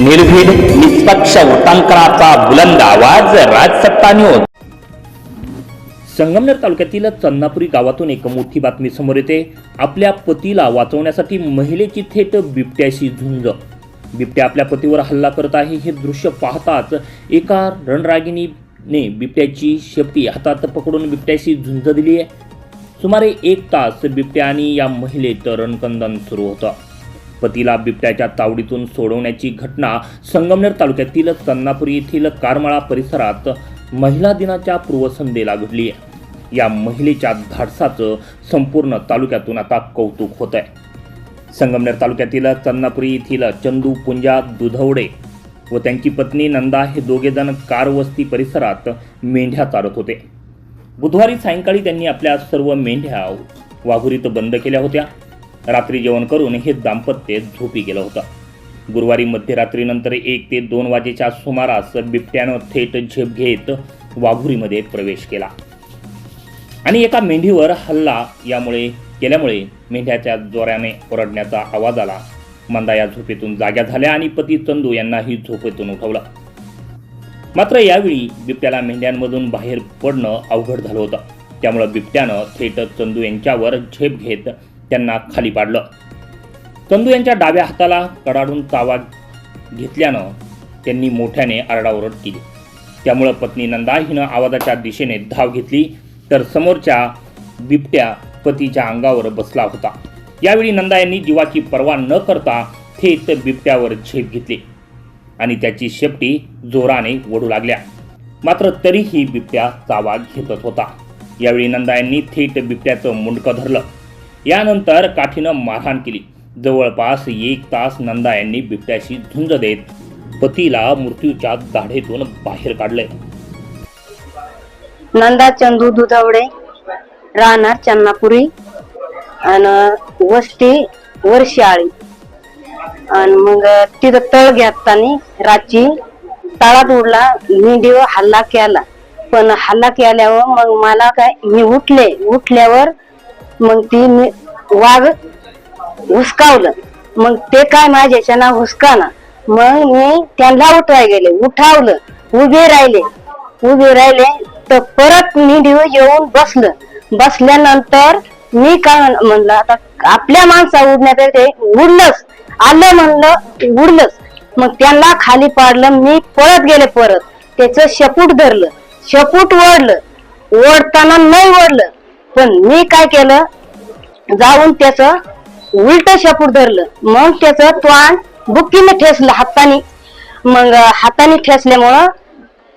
निर्भीड निष्पक्ष उटंकराचा बुलंद आवाज राजसत्ता न्यूज संगमनेर तालुक्यातील चन्नापुरी गावातून एक मोठी बातमी समोर येते. आपल्या पतीला वाचवण्यासाठी महिलेची थेट बिबट्याशी झुंज. बिबट्या आपल्या पतीवर हल्ला करत आहे. हे दृश्य पाहताच एका रणरागिणीने बिबट्याची शेपटी हातात पकडून बिबट्याशी झुंज दिली आहे सुमारे एक तास बिबट्या आणि या महिलेत रणकंदन सुरू होतं. पतीला बिबट्याच्या तावडीतून सोडवण्याची घटना संगमनेर तालुक्यातील चन्नापुरी येथील कारमाळा परिसरात महिला दिनाच्या पूर्वसंध्येला घडली आहे. या महिलेच्या धाडसाचं संपूर्ण तालुक्यातून आता कौतुक होत आहे. संगमनेर तालुक्यातील चन्नापुरी येथील चंदू पुंजा दुधवडे व त्यांची पत्नी नंदा हे दोघेजण कारवस्ती परिसरात मेंढ्या चारत होते. बुधवारी सायंकाळी त्यांनी आपल्या सर्व मेंढ्या वाघुरीत बंद केल्या होत्या. रात्री जेवण करून हे दाम्पत्य झोपी गेलं होतं. गुरुवारी मध्यरात्रीनंतर एक ते दोन वाजेच्या सुमारास बिबट्यानं थेट झेप घेत वाघुरीमध्ये प्रवेश केला. आणि एका मेंढीवर हल्ला यामुळे केल्यामुळे मेंढ्याच्या जोराने ओरडण्याचा आवाज आला. मंदा या झोपेतून जाग्या झाल्या आणि पती चंदू यांनाही झोपेतून उठवलं. मात्र यावेळी बिबट्याला मेंढ्यांमधून बाहेर पडणं अवघड झालं होतं. त्यामुळं बिबट्यानं थेट चंदू यांच्यावर झेप घेत त्यांना खाली पाडलं. चंदू यांच्या डाव्या हाताला कडाडून तावा घेतल्यानं त्यांनी मोठ्याने आरडाओरड केली. त्यामुळं पत्नी नंदा हिनं आवाजाच्या दिशेने धाव घेतली तर समोरच्या बिबट्या पतीच्या अंगावर बसला होता. यावेळी नंदा यांनी जीवाची पर्वा न करता थेट बिबट्यावर झेप घेतली आणि त्याची शेपटी जोराने ओढू लागल्या. मात्र तरीही बिबट्या चावा घेतच होता. यावेळी नंदा यांनी थेट बिबट्याचं मुंडकं धरलं. यानंतर काठीनं मारहाण केली. जवळपास एक तास नंदा यांनी बिबट्याशी झुंज देत पतीला मृत्यूच्या दाढेतून बाहेर काढले नंदा चंदू दुधावडे राहणार चन्नापुरी आणि वस्ती वर्षाळी आणि मग तिथं तळ घेताना रात्री तळात उडला मेंढीवर हल्ला केला. पण हल्ला केल्यावर मग मला काय मी उठले. उठल्यावर मग ती मी वाघ हुसकावलं. मग ते काय माझ्याच्या ना हुसकाना मग मी त्यांना उठवाय गेले. उठावलं. उभे राहिले. उभे राहिले. तर परत मी दिवस येऊन बसलं. बसल्यानंतर मी काय म्हण- म्हणलं आता आपल्या माणसा उडण्यापेक्षा उडलंच. आलं म्हणलं उडलंच. मग त्यांना खाली पाडलं. मी पळत गेले परत. त्याचं शेपूट धरलं. शेपूट ओढलं. ओढताना नाही ओढलं. पण मी काय केलं? जाऊन त्याच उलट शेपूट धरलं. मग त्याच त्वान बुक्कीने ठेसलं हाताने. मग हाताने ठेसल्यामुळं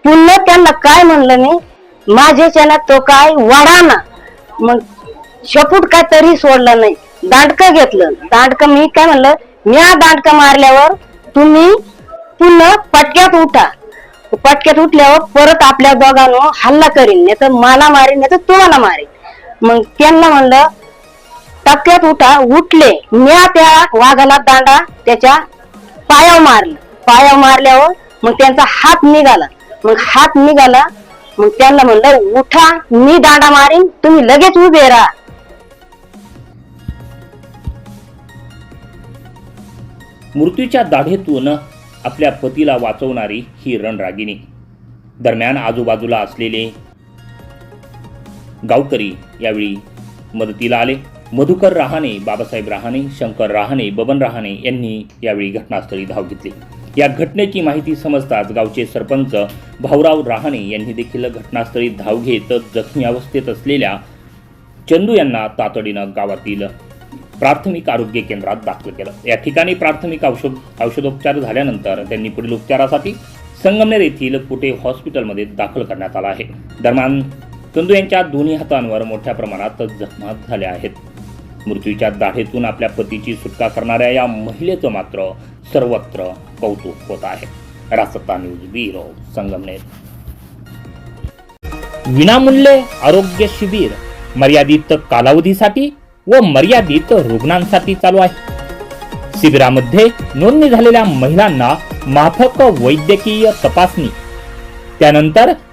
पुन्हा त्यांना काय म्हणलं मी? माझ्याच्यानं तो काय वडाना मग शेपूट काय तरी सोडला नाही. दांडकं घेतलं. दांडकं मी काय म्हणलं? मी दांडकं मारल्यावर तुम्ही पुन्हा पटक्यात उठा. पटक्यात उठल्यावर परत आपल्या दोघांवर हल्ला करीन. नाही तर मला मारीन नाही तर तुम्हाला मारीन. मग त्यांना म्हणलं टक्क्यात उठा उठले. म्या त्या वाघाला दांडा त्याच्या पायावर मारलं. पायावर मारल्यावर मग त्यांचा हात निघाला. मग हात निघाला मग त्यांना म्हणलं उठा मी दांडा मारीन तुम्ही लगेच उभे राहा. मृत्यूच्या दाढेतून आपल्या पतीला वाचवणारी ही रणरागिणी. दरम्यान आजूबाजूला असलेले गावकरी यावेळी मदतीला आले. मधुकर रहाणे बाबासाहेब रहाणे शंकर रहाणे बबन रहाणे यांनी यावेळी घटनास्थळी धाव घेतली. या घटनेची माहिती समजताच गावचे सरपंच भाऊराव रहाणे यांनी देखील घटनास्थळी धाव घेत जखमी अवस्थेत असलेल्या चंदू यांना तातडीनं गावातील प्राथमिक आरोग्य केंद्रात दाखल केलं. या ठिकाणी प्राथमिक औषध औषधोपचार झाल्यानंतर त्यांनी पुढील उपचारासाठी संगमनेर येथील कुटे हॉस्पिटलमध्ये दाखल करण्यात आला आहे. दरम्यान चंदू यांच्या दोन्ही हातांवर मोठ्या प्रमाणात जखमा झाल्या आहेत. मृत्यूच्या दाढेतून आपल्या पतीची सुटका करणाऱ्या या महिलेचं मात्र सर्वत्र कौतुक होत आहे. Rasatta news bureau Sangamner. विनामूल्य आरोग्य शिबिर मर्यादित कालावधीसाठी व मर्यादित रुग्णांसाठी चालू आहे. शिबिरामध्ये नोंदणी झालेल्या महिलांना माफक वैद्यकीय तपासणी. त्यानंतर